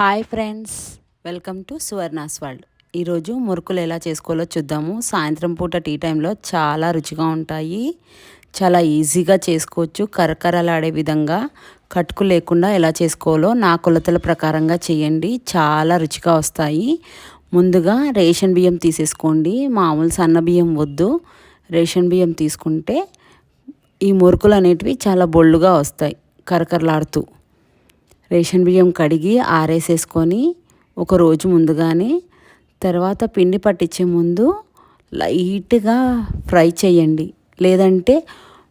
Hi friends welcome to Suvarna's world. ఈరోజు మురుకులు ఎలా చేసుకోవాలో చూద్దాము. సాయంత్రం పూట టీ టైంలో చాలా రుచిగా ఉంటాయి. చాలా ఈజీగా చేసుకోవచ్చు. కరకరలాడే విధంగా కట్టుకు లేకుండా ఎలా చేసుకోవాలో నా కొలతల ప్రకారంగా చేయండి. చాలా రుచిగా వస్తాయి. ముందుగా రేషన్ బియ్యం తీసేసుకోండి. మామూలు సన్న బియ్యం వద్దు. రేషన్ బియ్యం తీసుకుంటే ఈ మురుకులు అనేటివి చాలా బొళ్ళుగా వస్తాయి. కరకరలాడుతూ. రేషన్ బియ్యం కడిగి ఆరేసేసుకొని ఒక రోజు ముందుగానే తర్వాత పిండి పట్టించే ముందు లైట్గా ఫ్రై చేయండి. లేదంటే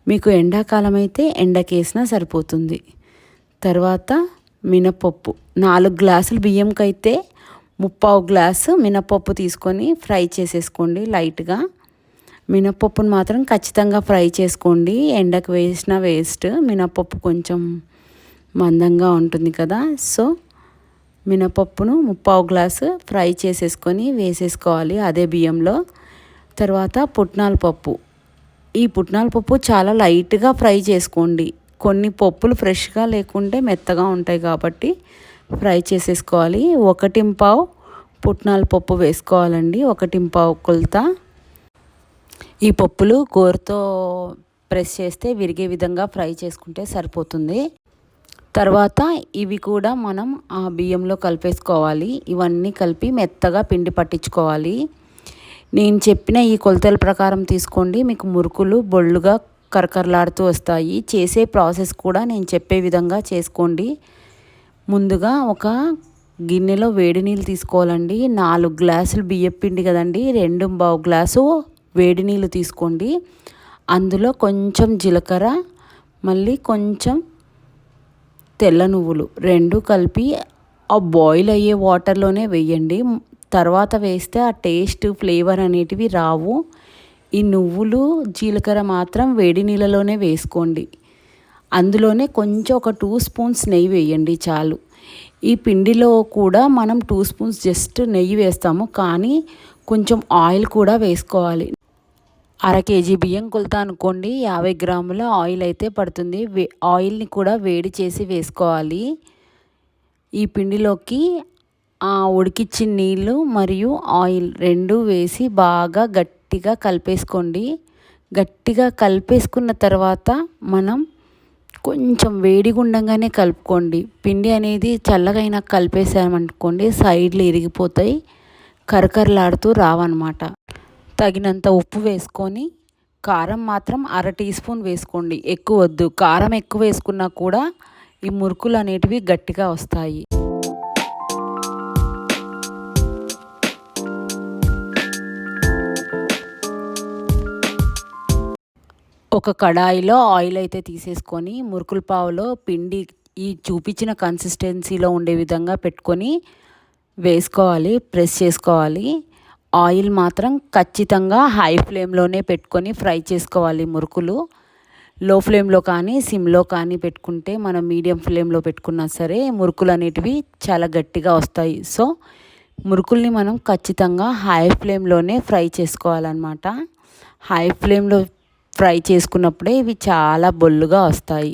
మీకు ఎండాకాలం అయితే ఎండకేసినా సరిపోతుంది. తర్వాత మినపప్పు. నాలుగు గ్లాసులు బియ్యంకైతే ముప్పావు గ్లాసు మినపప్పు తీసుకొని ఫ్రై చేసేసుకోండి లైట్గా. మినపప్పును మాత్రం ఖచ్చితంగా ఫ్రై చేసుకోండి. ఎండకు వేసిన వేస్ట్. మినపప్పు కొంచెం మందంగా ఉంటుంది కదా. సో మినపప్పును ముప్పావు గ్లాసు ఫ్రై చేసేసుకొని వేసేసుకోవాలి అదే బియ్యంలో. తర్వాత పుట్నాల పప్పు. ఈ పుట్నాల పప్పు చాలా లైట్గా ఫ్రై చేసుకోండి. కొన్ని పప్పులు ఫ్రెష్గా లేకుంటే మెత్తగా ఉంటాయి కాబట్టి ఫ్రై చేసేసుకోవాలి. ఒకటింపావు పుట్నాల పప్పు వేసుకోవాలండి. ఒకటింపావు కొలత. ఈ పప్పులు గోరుతో ప్రెస్ చేస్తే విరిగే విధంగా ఫ్రై చేసుకుంటే సరిపోతుంది. తర్వాత ఇవి కూడా మనం ఆ బియ్యంలో కలిపేసుకోవాలి. ఇవన్నీ కలిపి మెత్తగా పిండి పట్టించుకోవాలి. నేను చెప్పిన ఈ కొలతల ప్రకారం తీసుకోండి. మీకు మురుకులు బొళ్ళుగా కరకరలాడుతూ వస్తాయి. చేసే ప్రాసెస్ కూడా నేను చెప్పే విధంగా చేసుకోండి. ముందుగా ఒక గిన్నెలో వేడి నీళ్ళు తీసుకోవాలండి. నాలుగు గ్లాసులు బియ్యం పిండి కదండి. రెండు బావు గ్లాసు వేడి నీళ్ళు తీసుకోండి. అందులో కొంచెం జీలకర్ర మళ్ళీ కొంచెం తెల్ల నువ్వులు రెండు కలిపి ఆ బాయిల్ అయ్యే వాటర్లోనే వేయండి. తర్వాత వేస్తే ఆ టేస్ట్ ఫ్లేవర్ అనేటివి రావు. ఈ నువ్వులు జీలకర్ర మాత్రం వేడి నీళ్ళలోనే వేసుకోండి. అందులోనే కొంచెం ఒక టూ స్పూన్స్ నెయ్యి వేయండి చాలు. ఈ పిండిలో కూడా మనం టూ స్పూన్స్ జస్ట్ నెయ్యి వేస్తాము. కానీ కొంచెం ఆయిల్ కూడా వేసుకోవాలి. అర కేజీ బియ్యం కొలత అనుకోండి. యాభై గ్రాముల ఆయిల్ అయితే పడుతుంది. వే ఆయిల్ని కూడా వేడి చేసి వేసుకోవాలి. ఈ పిండిలోకి ఆ ఉడికిచ్చిన నీళ్ళు మరియు ఆయిల్ రెండు వేసి బాగా గట్టిగా కలిపేసుకోండి. గట్టిగా కలిపేసుకున్న తర్వాత మనం కొంచెం వేడిగుండంగానే కలుపుకోండి. పిండి అనేది చల్లగైనా కలిపేసామనుకోండి సైడ్లు ఇరిగిపోతాయి కరకరలాడుతూ రావన్నమాట. తగినంత ఉప్పు వేసుకొని కారం మాత్రం అర టీ స్పూన్ వేసుకోండి. ఎక్కువ వద్దు. కారం ఎక్కువ వేసుకున్నా కూడా ఈ మురుకులు అనేటివి గట్టిగా వస్తాయి. ఒక కడాయిలో ఆయిల్ అయితే తీసేసుకొని మురుకుల పావులో పిండి ఈ చూపించిన కన్సిస్టెన్సీలో ఉండే విధంగా పెట్టుకొని వేసుకోవాలి ప్రెస్ చేసుకోవాలి. ఆయిల్ మాత్రం ఖచ్చితంగా హై ఫ్లేమ్లోనే పెట్టుకొని ఫ్రై చేసుకోవాలి మురుకులు. లో ఫ్లేమ్లో కానీ సిమ్లో కానీ పెట్టుకుంటే మనం మీడియం ఫ్లేమ్లో పెట్టుకున్నా సరే మురుకులు అనేటివి చాలా గట్టిగా వస్తాయి. సో మురుకుల్ని మనం ఖచ్చితంగా హై ఫ్లేమ్లోనే ఫ్రై చేసుకోవాలన్నమాట. హై ఫ్లేమ్లో ఫ్రై చేసుకున్నప్పుడే ఇవి చాలా బొల్లుగా వస్తాయి.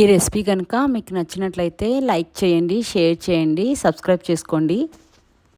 ఈ రెసిపీ కనుక మీకు నచ్చినట్లయితే లైక్ చేయండి షేర్ చేయండి సబ్స్క్రైబ్ చేసుకోండి.